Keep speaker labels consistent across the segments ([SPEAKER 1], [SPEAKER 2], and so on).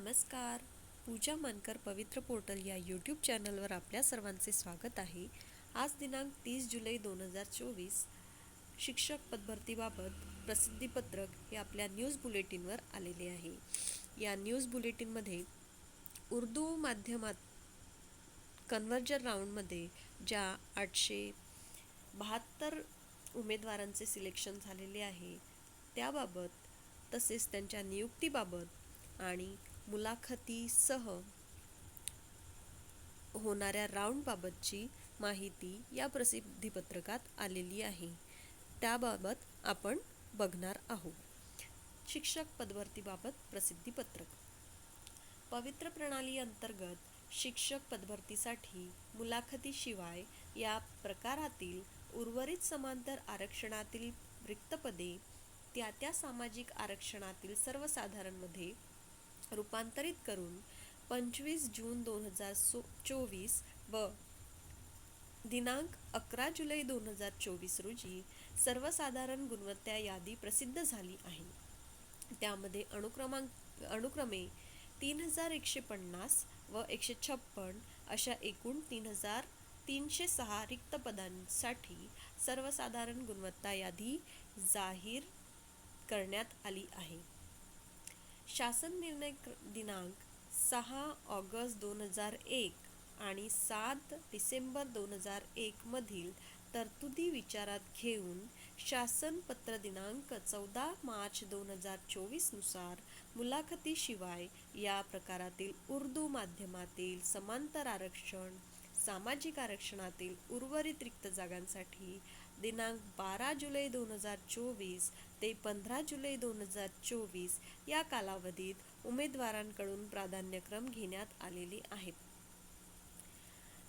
[SPEAKER 1] नमस्कार. पूजा मानकर पवित्र पोर्टल या यूट्यूब चॅनलवर आपल्या सर्वांचे स्वागत आहे. आज दिनांक तीस जुलै दोन हजार चोवीस. शिक्षक पदभरतीबाबत प्रसिद्धीपत्रक हे आपल्या न्यूज बुलेटिनवर आलेले आहे. या न्यूज बुलेटिनमध्ये उर्दू माध्यमात कन्व्हर्जर राऊंडमध्ये ज्या आठशे बहात्तर उमेदवारांचे सिलेक्शन झालेले आहे त्याबाबत तसेच त्यांच्या नियुक्तीबाबत आणि मुलाखतीसह होणाऱ्या राऊंडबाबतची माहिती या प्रसिद्धीपत्रकात आलेली आहे. त्याबाबत आपण बघणार आहोत. शिक्षक पदभरतीबाबत प्रसिद्धीपत्रक पवित्र प्रणाली अंतर्गत शिक्षक पदभरतीसाठी मुलाखतीशिवाय या प्रकारातील उर्वरित समांतर आरक्षणातील रिक्तपदे त्या त्या सामाजिक आरक्षणातील सर्वसाधारणमध्ये रूपांतरित करून पंचवीस जून दोन हजार सो चोवीस व दिनांक अकरा जुलै दोन हजार चोवीस रोजी सर्वसाधारण गुणवत्ता यादी प्रसिद्ध झाली आहे. त्यामध्ये अनुक्रमांक अनुक्रमे तीन हजार एकशे पन्नास व एकशे छप्पन अशा एकूण तीन हजार तीनशे सहा रिक्त पदांसाठी सर्वसाधारण गुणवत्ता यादी जाहीर करण्यात आली आहे. शासन निर्णय दिनांक सहा ऑगस्ट दोन हजार एक आणि सात डिसेंबर दोन हजार एकमधील तरतुदी विचारात घेऊन शासन पत्र दिनांक चौदा मार्च दोन हजार चोवीसनुसार मुलाखतीशिवाय या प्रकारातील उर्दू माध्यमातील समांतर आरक्षण सामाजिक आरक्षणातील उर्वरित रिक्त जागांसाठी दिनांक बारा जुलै दोन हजार चोवीस ते पंधरा जुलै दोन हजार चोवीस या कालावधीत उमेदवारांकडून प्राधान्यक्रम घेण्यात आलेले आहेत.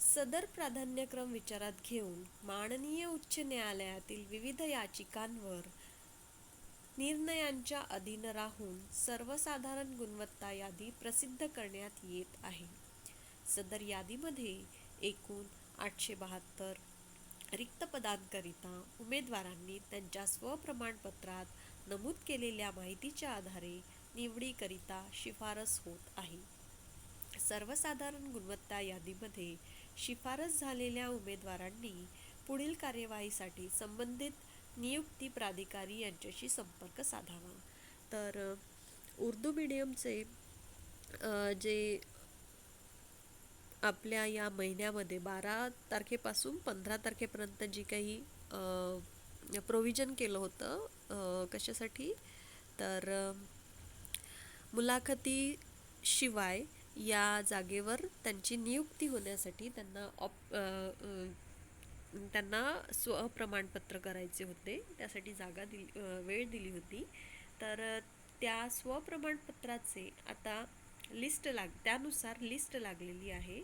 [SPEAKER 1] सदर प्राधान्यक्रम विचारात घेऊन माननीय उच्च न्यायालयातील विविध याचिकांवर निर्णयांच्या अधीन राहून सर्वसाधारण गुणवत्ता यादी प्रसिद्ध करण्यात येत आहे. सदर यादीमध्ये एकूण आठशे बहात्तर रिक्त पदांकरिता उमेदवारांनी त्यांच्या स्वप्रमाणपत्रात नमूद केलेल्या माहितीच्या आधारे निवडीकरिता शिफारस होत आहे. सर्वसाधारण गुणवत्ता यादीमध्ये शिफारस झालेल्या उमेदवारांनी पुढील कार्यवाहीसाठी संबंधित नियुक्ती प्राधिकारी यांच्याशी संपर्क साधावा. तर उर्दू मीडियमचे जे आपल्या या महिन्यामध्ये बारा तारखेपासून पंधरा तारखेपर्यंत जी काही प्रोव्हिजन केलं होतं कशासाठी? तर मुलाखतीशिवाय या जागेवर त्यांची नियुक्ती होण्यासाठी त्यांना ऑप त्यांना स्वप्रमाणपत्र करायचे होते. त्यासाठी जागा दिली वेळ दिली होती. तर त्या स्वप्रमाणपत्राचे आता लिस्ट लाग त्यानुसार लिस्ट लागलेली आहे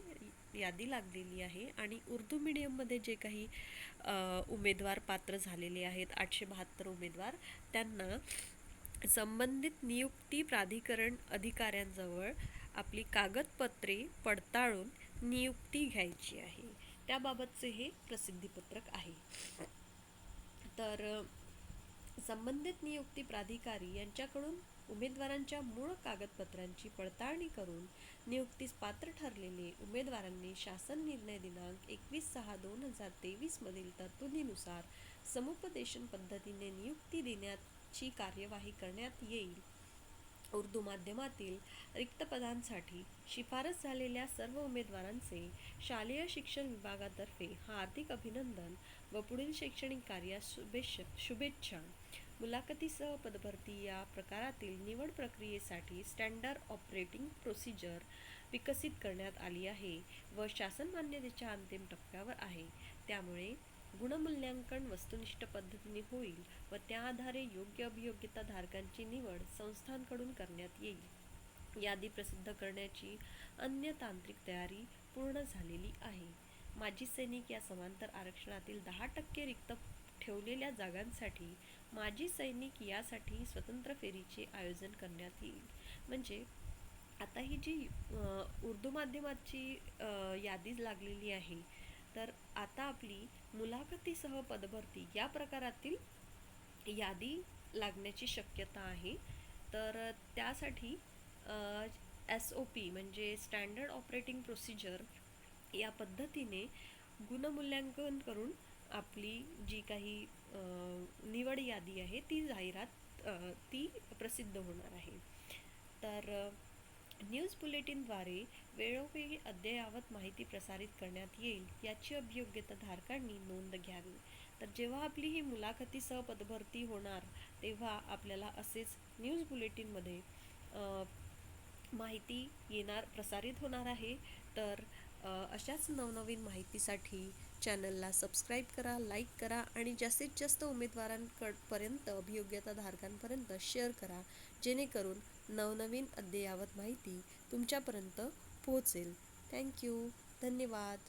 [SPEAKER 1] यादी लागलेली आहे आणि उर्दू मीडियममध्ये जे काही उमेदवार पात्र झालेले आहेत आठशे बहात्तर उमेदवार त्यांना संबंधित नियुक्ती प्राधिकरण अधिकाऱ्यांजवळ आपली कागदपत्रे पडताळून नियुक्ती घ्यायची आहे. त्याबाबतचे हे प्रसिद्धीपत्रक आहे. तर संबंधित नियुक्ती प्राधिकारी यांच्याकडून उमेदवारांच्या मूळ कागदपत्रांची पडताळणी करून नियुक्तीस पात्र ठरलेले उमेदवारांनी शासन निर्णय दिनांक एकवीस सहा दोन हजार तेवीसमधील तरतुदीनुसार समुपदेशन पद्धतीने नियुक्ती देण्याची कार्यवाही करण्यात येईल. उर्दू माध्यमातील रिक्त पदांसाठी शिफारस झालेल्या सर्व उमेदवारांचे शालेय शिक्षण विभागातर्फे हार्दिक अभिनंदन व पुढील शैक्षणिक कार्यास शुभेच्छा शुभेच्छा. मुलाखतीसह पदभरती या प्रकारातील निवड प्रक्रियेसाठी स्टँडर्ड ऑपरेटिंग प्रोसिजर विकसित करण्यात आली आहे व शासन मान्यतेच्या अंतिम टप्प्यावर आहे. त्यामुळे गुणमूल्यांकन वस्तुनिष्ठ पद्धतीने होईल व त्या आधारे योग्य अभियोग्यता धारकांची निवड संस्थांकडून करण्यात येईल. यादी प्रसिद्ध करण्याची अन्य तांत्रिक तयारी पूर्ण झालेली आहे. माजी सैनिक या समांतर आरक्षणातील दहा टक्के रिक्त ठेवलेल्या जागांसाठी माजी सैनिक यासाठी स्वतंत्र फेरीचे आयोजन करण्यात येईल. म्हणजे आता ही जी उर्दू माध्यमाची यादी लागलेली आहे तर आता आपली मुलाखतीसह पदभरती या प्रकारातील यादी लागण्याची शक्यता आहे. तर त्यासाठी एस ओ पी म्हणजे स्टँडर्ड ऑपरेटिंग प्रोसिजर या पद्धतीने गुणमूल्यांकन करून आपली जी काही निवड यादी आहे ती जाहिरात ती प्रसिद्ध होणार आहे. तर न्यूज बुलेटिनद्वारे वेळोवेळी अद्ययावत माहिती प्रसारित करण्यात येईल याची अभियोग्यता धारकांनी नोंद घ्यावी. तर जेव्हा आपली ही मुलाखतीसह पदभरती होणार तेव्हा आपल्याला असेच न्यूज बुलेटिनमध्ये माहिती येणार प्रसारित होणार आहे. तर अशाच नवनवीन माहितीसाठी चॅनलला सबस्क्राईब करा लाईक करा आणि जास्तीत जास्त उमेदवारांकडपर्यंत अभियोग्यता धारकांपर्यंत शेअर करा जेणेकरून नवनवीन अद्ययावत माहिती तुमच्यापर्यंत पोहोचेल. थँक्यू. धन्यवाद.